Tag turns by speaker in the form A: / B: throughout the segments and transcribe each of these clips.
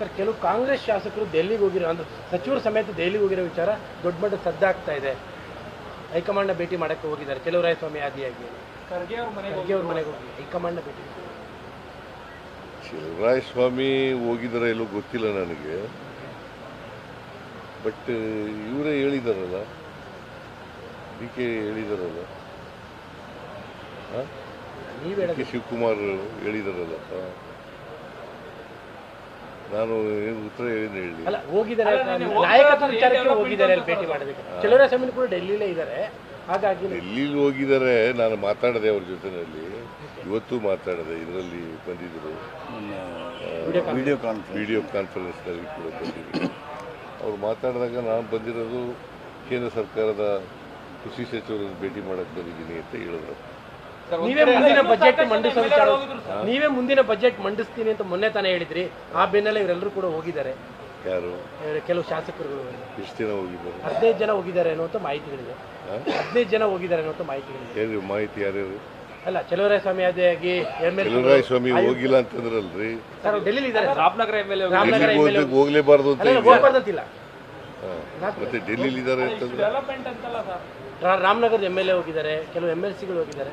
A: Sir ಕೆಲವು ಕಾಂಗ್ರೆಸ್ ಶಾಸಕರು ದೆಹಲಿಗೆ ಹೋಗಿರೋ ಅಂದ್ರೆ ಸಚಿವರ ಸಮೇತ ದೆಹಲಿಗೆ ಹೋಗಿರೋ ವಿಚಾರ ದೊಡ್ಡ ಮಟ್ಟದ ಸದ್ದಾಗ್ತಾ ಇದೆ. ಹೈಕಮಾಂಡ್ನ ಭೇಟಿ ಮಾಡಕ್ಕೆ ಹೋಗಿದ್ದಾರೆ. ಕೆಲವರಾಯಸ್ವಾಮಿ ಆದಿಯಾಗಿ
B: ಖರ್ಗೆ ಅವ್ರ ಮನೆಗೆ
A: ಖರ್ಗೆ ಅವ್ರ ಮನೆಗೆ ಹೋಗಿ. ಹೈಕಮಾಂಡ್ನ ಭೇಟಿ
C: ಶಿವರಾಯ ಸ್ವಾಮಿ ಹೋಗಿದಾರ ಎಲ್ಲೋ ಗೊತ್ತಿಲ್ಲ ನನಗೆ. ಬಟ್ ಇವರೇ ಹೇಳಿದಾರಲ್ಲ. ಡಿ ಕೆ ಹೇಳಿದಾರಲ್ಲ. ಡಿ ಕೆ ಶಿವಕುಮಾರ್ ಹೇಳಿದಾರಲ್ಲ. ನಾನು ಏನು ಉತ್ತರ ಏನು ಹೇಳಿ.
A: ಅಲ್ಲ ಹೋಗಿದ್ದಾರೆ ನಾಯಕತ್ವ ವಿಚಾರಕ್ಕೆ ಹೋಗಿದ್ದಾರೆ ಅಲ್ಲಿ ಭೇಟಿ
B: ಮಾಡಬೇಕು.
A: ಮಾಡೋದಕ್ಕೆ ಸಮಿತಿ ಕೂಡ ಡೆಲ್ಲಿಲೇ ಇದ್ದಾರೆ. ಹಾಗಾಗಿ
C: ಎಲ್ಲಿ ಹೋಗಿದ್ದಾರೆ ನಾನು ಮಾತಾಡಿದೆ ಅವ್ರ ಜೊತೆನಲ್ಲಿ. ಇವತ್ತು ಮಾತಾಡಿದೆ ಇದರಲ್ಲಿ ಬಂದಿದ್ದರು
A: ವಿಡಿಯೋ ಕಾನ್ಫರೆನ್ಸ್.
C: ವಿಡಿಯೋ ಕಾನ್ಫರೆನ್ಸ್ನಲ್ಲಿ ಕೂಡ ಬಂದಿದ್ದರು ಅವ್ರು ಮಾತಾಡಿದಾಗ ನಾನು ಬಂದಿರೋದು ಕೇಂದ್ರ ಸರ್ಕಾರದ ಕೃಷಿ ಸಚಿವರನ್ನು ಭೇಟಿ ಮಾಡಕ್ಕೆ ಬಂದಿದ್ದೀನಿ ಅಂತ ಹೇಳಿದ್ರು.
A: ನೀವೇ ಮುಂದಿನ ಬಜೆಟ್ ಮಂಡಿಸೋ ವಿಚಾರ ನೀವೇ ಮುಂದಿನ ಬಜೆಟ್ ಮಂಡಿಸ್ತೀನಿ ಅಂತ ಮೊನ್ನೆ ತಾನೇ ಹೇಳಿದ್ರಿ. ಆ ಬೆನ್ನಲ್ಲೇ ಇವರೆಲ್ಲರೂ ಕೂಡ ಹೋಗಿದ್ದಾರೆ.
C: ಯಾರು?
A: ಕೆಲವು ಶಾಸಕರುಗಳು.
C: ಎಷ್ಟು ಜನ ಹೋಗಿದ್ದಾರೆ.
A: ಹದಿನೈದು ಜನ ಹೋಗಿದ್ದಾರೆ ಅನ್ನುವಂಥ ಮಾಹಿತಿಗಳಿದೆ? ಹದಿನೈದು ಜನ ಹೋಗಿದ್ದಾರೆ ಅನ್ನುವಂಥ ಮಾಹಿತಿಗಳಿದೆ
C: ಏನು ಮಾಹಿತಿ ಯಾರ್ಯಾರು?
A: ಅಲ್ಲ ಚಲುವರಾಯ ಸ್ವಾಮಿ ಆಗಿ
C: ಚಲುವರಾಯ ಸ್ವಾಮಿ ಹೋಗಿಲ್ಲ ಅಂತಂದ್ರಲ್ರಿ?
A: ಸರ್ ಡೆಲ್ಲಿ ಇದ್ದಾರೆ
B: Ramanagara M L A
A: Ramanagara
C: ಹೋಗ್ಲೇಬಾರ್ದು ಅಂತ?
A: ಹೋಗ್ಬಾರ್ದಂತಿಲ್ಲ.
C: ಮತ್ತೆ ಡೆಲ್ಲಿ ಇದ್ದಾರೆ ಅಂತಂದ್ರೆ?
B: ಡೆವಲಪ್ಮೆಂಟ್ ಅಂತಲ್ಲ ಸರ್.
A: ರಾಮನಗರದ ಎಂ ಎಲ್ ಎ ಹೋಗಿದ್ದಾರೆ ಕೆಲವು ಎಂ ಎಲ್ ಸಿಗಳು ಹೋಗಿದ್ದಾರೆ.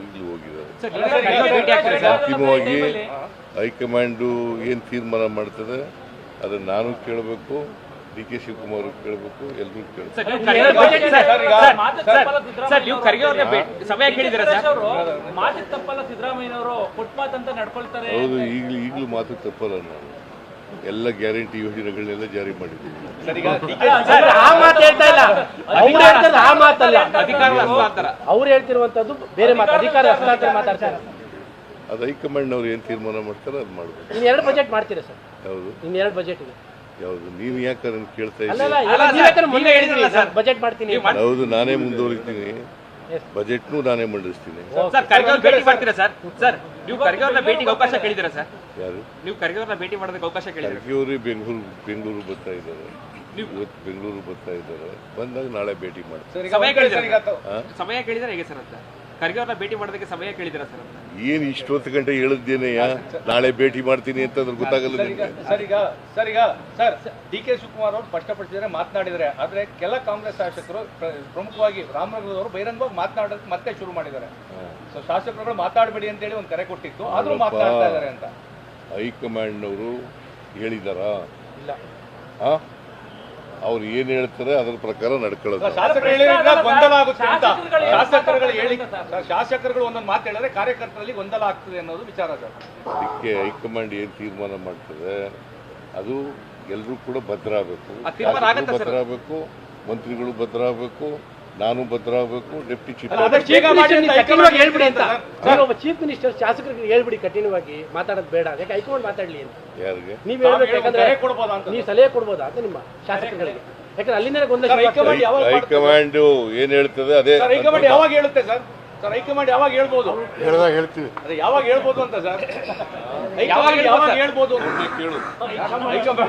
C: ಈಗಲೂ ಹೋಗಿದ್ದಾರೆ ಅಂತಿಮವಾಗಿ ಹೈಕಮಾಂಡು ಏನು ತೀರ್ಮಾನ ಮಾಡ್ತದೆ ಅದನ್ನು ನಾನು ಕೇಳಬೇಕು ಡಿ ಕೆ ಶಿವಕುಮಾರ್ ಕೇಳಬೇಕು ಎಲ್ಲರೂ ಕೇಳಬೇಕು. ಹೌದು ಈಗಲೂ ಈಗಲೂ ಮಾತು ತಪ್ಪಲ್ಲ ನಾನು. ಎಲ್ಲ ಗ್ಯಾರಂಟಿ ಯೋಜನೆಗಳನ್ನೆಲ್ಲ ಜಾರಿ ಮಾಡಿದ್ದೀವಿ.
A: ಸರ್, ಆ ಮಾತು ಹೇಳ್ತಾ ಇಲ್ಲ. ಅವ್ರು ಹೇಳ್ತಾರೆ ಆ ಮಾತಲ್ಲ. ಅವ್ರು ಹೇಳ್ತಿರುವಂತದ್ದು ಬೇರೆ ಮಾತು. ಅಧಿಕಾರ ಹಸ್ತಾಂತರ. ಮಾತಾಡ್ತಾರೆ.
C: ಅದು ಹೈಕಮಾಂಡ್ನವ್ರು ಏನು ತೀರ್ಮಾನ ಮಾಡ್ತಾರೆ ಅದು ಮಾಡಬೇಕು.
A: ಎರಡು ಬಜೆಟ್ ಮಾಡ್ತೀರಾ ಸರ್?
C: ಹೌದು.
A: ನಿಮ್ ಎರಡು ಬಜೆಟ್ ಇದೆ.
C: ಯಾವುದು? ನೀವು ಯಾಕೆ ಅದನ್ನು ಕೇಳ್ತಾ ಇದ್ದೀರಿ?
A: ಅಲ್ಲ ಇವಾಗ ನೀವ್ ಮೊನ್ನೆ ಹೇಳಿದ್ರಿ
D: ಹೇಳಿದ್ರಲ್ಲ
A: ಸರ್. ಬಜೆಟ್ ಮಾಡ್ತೀನಿ.
C: ಹೌದು ನಾನೇ ಮುಂದುವರಿತೀನಿ. ಬಜೆಟ್ನು ನಾನೇ ಮಂಡಿಸ್ತೀನಿ.
D: ಸರ್ ಖರ್ಗೆ ಅವ್ರ ಭೇಟಿ ಮಾಡ್ತೀರಾ ಸರ್? ಸರ್ ನೀವು ಖರ್ಗೆ ಅವ್ರನ್ನ ಭೇಟಿಗೆ ಅವಕಾಶ ಕೇಳಿದ್ದೀರಾ ಸರ್?
C: ಯಾರು?
D: ನೀವು ಖರ್ಗೆ ಅವ್ರನ್ನ ಭೇಟಿ ಮಾಡೋದಕ್ಕೆ ಅವಕಾಶ ಕೇಳಿದ್ದೀರಾ?
C: ಖರ್ಗೆಯವರು ಬೆಂಗಳೂರು ಬೆಂಗಳೂರು ಬರ್ತಾ ಇದ್ದಾರೆ. ಇವತ್ತು ಬೆಂಗಳೂರು ಬರ್ತಾ ಇದ್ದಾರೆ. ಬಂದಾಗ ನಾಳೆ ಭೇಟಿ ಮಾಡ್ತಾರೆ?
D: ಸಮಯ ಕೇಳಿದ್ರೆ ಹೇಗೆ ಸರ್ ಅಂತ? ಖರ್ಗೆ ಅವ್ರನ್ನ ಭೇಟಿ ಮಾಡೋದಕ್ಕೆ ಸಮಯ ಕೇಳಿದ್ದೀರಾ ಸರ್ ಅಂತ?
C: ಏನು ಇಷ್ಟೊತ್ತು ಗಂಟೆ ಹೇಳಿದ್ದೇನೆ ನಾಳೆ ಭೇಟಿ ಮಾಡ್ತೀನಿ ಅಂತ ಅದ್ರ ಗೊತ್ತಾಗಲ್ಲ ನಿಮಗೆ.
E: ಸರ್ ಈಗ ಸರ್ ಈಗ ಸರ್ ಡಿ ಕೆ ಶಿವಕುಮಾರ್ ಅವರು ಸ್ಪಷ್ಟಪಡಿಸಿದರೆ ಮಾತನಾಡಿದ್ರೆ. ಆದ್ರೆ ಕೆಲ ಕಾಂಗ್ರೆಸ್ ಶಾಸಕರು ಪ್ರ- ಪ್ರಮುಖವಾಗಿ ರಾಮನಗರದವರು ಬಹಿರಂಗವಾಗಿ ಮಾತನಾಡೋದಕ್ಕೆ ಮತ್ತೆ ಶುರು ಮಾಡಿದ್ದಾರೆ. ಸೊ ಶಾಸಕರುಗಳು ಮಾತಾಡಬೇಡಿ ಅಂತೇಳಿ ಒಂದು ಕರೆ ಕೊಟ್ಟಿತ್ತು. ಆದ್ರೂ
C: ನೋಡಪ್ಪ.
E: ಮಾತನಾಡ್ತಾ ಇದ್ದಾರೆ ಅಂತ.
C: ಹೈಕಮಾಂಡ್ನವರು ಹೇಳಿದಾರಾ?
A: ಇಲ್ಲ.
C: ಆ? ಅವ್ರು ಏನು ಹೇಳ್ತಾರೆ ಅದ್ರ ಪ್ರಕಾರ ನಡ್ಕೊಳ್ಳೋದು
E: ಶಾಸಕರು ಹೇಳಿದ್ರೆ ಗೊಂದಲ ಆಗುತ್ತೆ ಅಂತ.
B: ಶಾಸಕರುಗಳು
E: ಹೇಳಿ ಶಾಸಕರುಗಳು ಒಂದೊಂದು ಮಾತು ಹೇಳಿದ್ರೆ ಕಾರ್ಯಕರ್ತರಲ್ಲಿ ಗೊಂದಲ ಆಗ್ತದೆ ಅನ್ನೋದು ವಿಚಾರ ಸರ್.
C: ಅದಕ್ಕೆ ಹೈಕಮಾಂಡ್ ಏನು ತೀರ್ಮಾನ ಮಾಡ್ತದೆ? ಅದು ಎಲ್ಲರೂ ಕೂಡ ಭದ್ರ ಆಗಬೇಕು ಭದ್ರ ಆಗಬೇಕು ಮಂತ್ರಿಗಳು ಭದ್ರ ಆಗಬೇಕು ನಾನು ಭದ್ರ ಆಗಬೇಕು ಡೆಪ್ಟಿ ಚೀಫ್
E: ಅಂತ.
A: ಹೇಳ್ಬಿಡಿ ಅಂತ.
E: ಸರ್.
A: ಒಬ್ಬ ಚೀಫ್ ಮಿನಿಸ್ಟರ್ ಶಾಸಕರಿಗೆ ಹೇಳ್ಬಿಡಿ ಕಠಿಣವಾಗಿ ಮಾತಾಡೋದು ಬೇಡ. ಯಾಕೆ ಹೈಕಮಾಂಡ್ ಮಾತಾಡ್ಲಿ ಅಂತ?
C: ಯಾರಿಗೆ?
A: ನೀವು
E: ಹೇಳ್ಬೇಕಂದ್ರೆ
A: ಹೇಳ್ಬೇಕು
E: ಅಂತ.
A: ನೀವು ಸಲಹೆ ಕೊಡ್ಬೋದಾ ಅಂತ ನಿಮ್ಮ ಶಾಸಕರಿಗೆ ಯಾಕಂದ್ರೆ ಅಲ್ಲಿಂದ ಗೊಂದಲ
E: ಹೈಕಮಾಂಡ್
C: ಏನ್ ಹೇಳ್ತದೆ ಅದೇ
E: ಹೈಕಮಾಂಡ್ ಯಾವಾಗ ಹೇಳುತ್ತೆ ಸರ್? ಸರ್ ಹೈಕಮಾಂಡ್ ಯಾವಾಗ ಹೇಳ್ಬೋದು?
C: ಹೇಳಿದಾಗ ಹೇಳ್ತೀವಿ.
E: ಅದೇ ಯಾವಾಗ ಹೇಳ್ಬೋದು ಅಂತ ಸರ್? ಯಾವಾಗ ಯಾವಾಗ ಹೇಳ್ಬೋದು
C: ಕೇಳು.
E: ಹೈಕಮಾಂಡ್